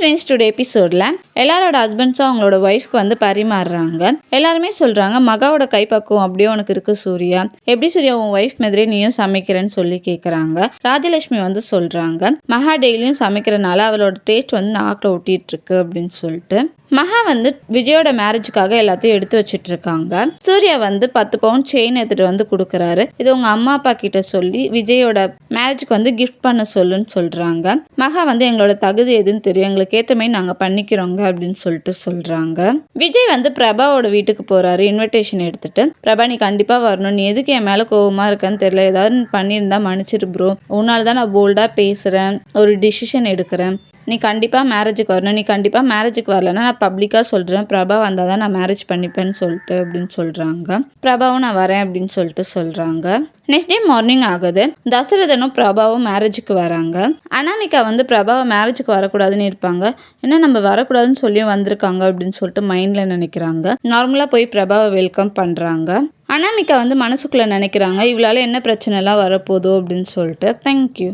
Friends today ఎపిసోడ్ல எல்லாரோட ஹஸ்பண்ட்ஸும் அவங்களோட ஒய்ஃப்க்கு வந்து பரிமாறுறாங்க. எல்லாருமே சொல்கிறாங்க மகாவோட கைப்பக்குவம் அப்படியே உனக்கு இருக்கு சூர்யா. எப்படி சூர்யா உன் ஒய்ஃப் மாதிரி நீயும் சமைக்கிறேன்னு சொல்லி கேட்குறாங்க ராஜலட்சுமி வந்து சொல்கிறாங்க மகா டெய்லியும் சமைக்கிறனால அவளோட டேஸ்ட் வந்து நாக்கில் ஒட்டிகிட்டு இருக்கு அப்படின்னு சொல்லிட்டு. மகா வந்து விஜயோட மேரேஜுக்காக எல்லாத்தையும் எடுத்து வச்சுட்டு இருக்காங்க சூர்யா வந்து பத்து பவுன் செயின் எடுத்துட்டு வந்து கொடுக்குறாரு. இது உங்க அம்மா அப்பா கிட்ட சொல்லி விஜயோட மேரேஜுக்கு வந்து கிஃப்ட் பண்ண சொல்லுன்னு சொல்றாங்க. மகா வந்து எங்களோட தகுதி எதுன்னு தெரியும். எங்களுக்கு ஏற்ற மாதிரி நாங்கள் பண்ணிக்கிறோங்க அப்படின்னு சொல்லிட்டு சொல்கிறாங்க விஜய் வந்து பிரபாவோட வீட்டுக்கு போகிறாரு இன்விடேஷன் எடுத்துட்டு பிரபா நீ கண்டிப்பாக வரணும். நீ எதுக்கு என் மேலே கோவமாக இருக்கன்னு தெரியல. ஏதாவது பண்ணியிருந்தா மன்னிச்சிரு ப்ரோ உன்னால் தான் நான் போல்டாக பேசுகிறேன் ஒரு டிசிஷன் எடுக்கிறேன். நீ கண்டிப்பாக மேரேஜுக்கு வரணும். நீ கண்டிப்பாக மேரேஜுக்கு வரலன்னா நான் பப்ளிக்காக சொல்கிறேன் பிரபா வந்தால் தான் நான் மேரேஜ் பண்ணிப்பேன்னு சொல்லிட்டு அப்படின்னு சொல்கிறாங்க பிரபாவும் நான் வரேன் அப்படின்னு சொல்லிட்டு சொல்கிறாங்க நெக்ஸ்ட் டே மார்னிங் ஆகுது. தசரதனும் பிரபாவும் மேரேஜுக்கு வராங்க. அனாமிகா வந்து பிரபாவை மேரேஜுக்கு வரக்கூடாதுன்னு இருப்பாங்க. ஏன்னா நம்ம வரக்கூடாதுன்னு சொல்லியும் வந்திருக்காங்க அப்படின்னு சொல்லிட்டு மைண்டில் நினைக்கிறாங்க. நார்மலாக போய் பிரபாவை வெல்கம் பண்ணுறாங்க அனாமிகா வந்து மனசுக்குள்ளே நினைக்கிறாங்க. இவளால் என்ன பிரச்சனைலாம் வரப்போதோ அப்படின்னு சொல்லிட்டு. தேங்க்யூ